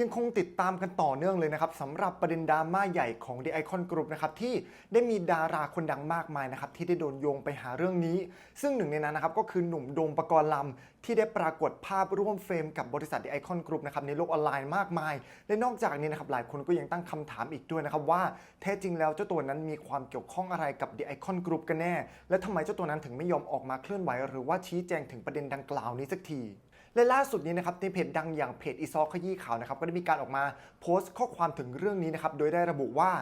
ยังคงติดตามกันต่อเนื่องเลยนะครับสำหรับประเด็นดราม่าใหญ่ของ The Icon Group นะครับที่ได้มีดาราคนดังมากมายนะครับที่ได้โดนโยงไปหาเรื่องนี้ ซึ่งหนึ่งในนั้นนะครับก็คือหนุ่มโดมปกรณ์ลำที่ได้ปรากฏภาพร่วมเฟรมกับบริษัท The Icon Group นะครับในโลกออนไลน์มากมาย และนอกจากนี้นะครับหลายคนก็ยังตั้งคำถามอีกด้วยนะครับว่าแท้จริงแล้วเจ้าตัวนั้นมีความเกี่ยวข้องอะไรกับ The Icon Group กันแน่ และทำไมเจ้าตัวนั้นถึงไม่ยอมออกมาเคลื่อนไหว หรือว่าชี้แจงถึงประเด็นดังกล่าวนี้สักที และล่าสุดนี้นะครับในเพจดังอย่างเพจอีซอขยี้ข่าวนะครับก็ได้มีการออกมาโพสต์ข้อความถึงเรื่องนี้นะครับโดยได้ระบุว่า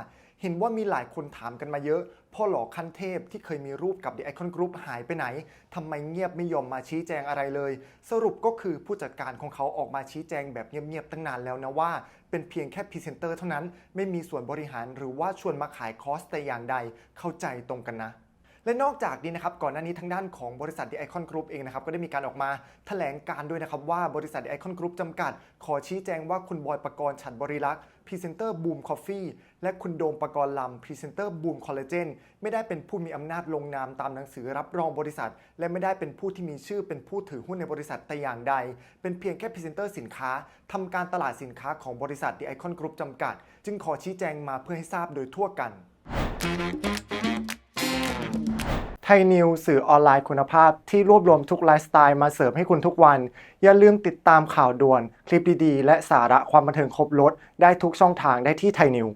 เห็นว่ามีหลายคนถามกันมาเยอะ พ่อหล่อขั้นเทพที่เคยมีรูปกับ The Icon Group หายไปไหน ทำไมเงียบไม่ยอมมาชี้แจงอะไรเลย สรุปก็คือผู้จัดการของเขาออกมาชี้แจงแบบเงียบๆตั้งนานแล้วนะว่า เป็นเพียงแค่พรีเซนเตอร์เท่านั้น ไม่มีส่วนบริหารหรือว่าชวนมาขายคอร์สแต่อย่างใด เข้าใจตรงกันนะ และนอกจากนี้นะครับก่อนหน้านี้ทางด้านของบริษัท The Icon Group เองนะครับก็ได้มีการออกมาแถลงการด้วยนะครับว่าบริษัท The Icon Group จำกัด ขอชี้แจงว่าคุณบอยประกรณ์ฉัดบริลักษ์พรีเซนเตอร์บูมคอฟฟี่และคุณโดมประกรณ์ลำพรีเซนเตอร์บูมคอลลาเจนไม่ได้เป็นผู้มีอำนาจลงนามตามหนังสือรับรองบริษัท และไม่ได้เป็นผู้ที่มีชื่อเป็นผู้ถือหุ้นในบริษัทแต่อย่างใด เป็นเพียงแค่พรีเซนเตอร์สินค้าทำการตลาดสินค้าของบริษัท The Icon Group จำกัด จึงขอชี้แจงมาเพื่อให้ทราบโดยทั่วกัน ไทยนิวสื่อออนไลน์คุณภาพที่รวบรวมทุกไลฟ์สไตล์มาเสิร์ฟให้คุณทุกวัน อย่าลืมติดตามข่าวด่วน คลิปดีๆ และสาระความบันเทิงครบรถได้ทุกช่องทางได้ที่ไทยนิว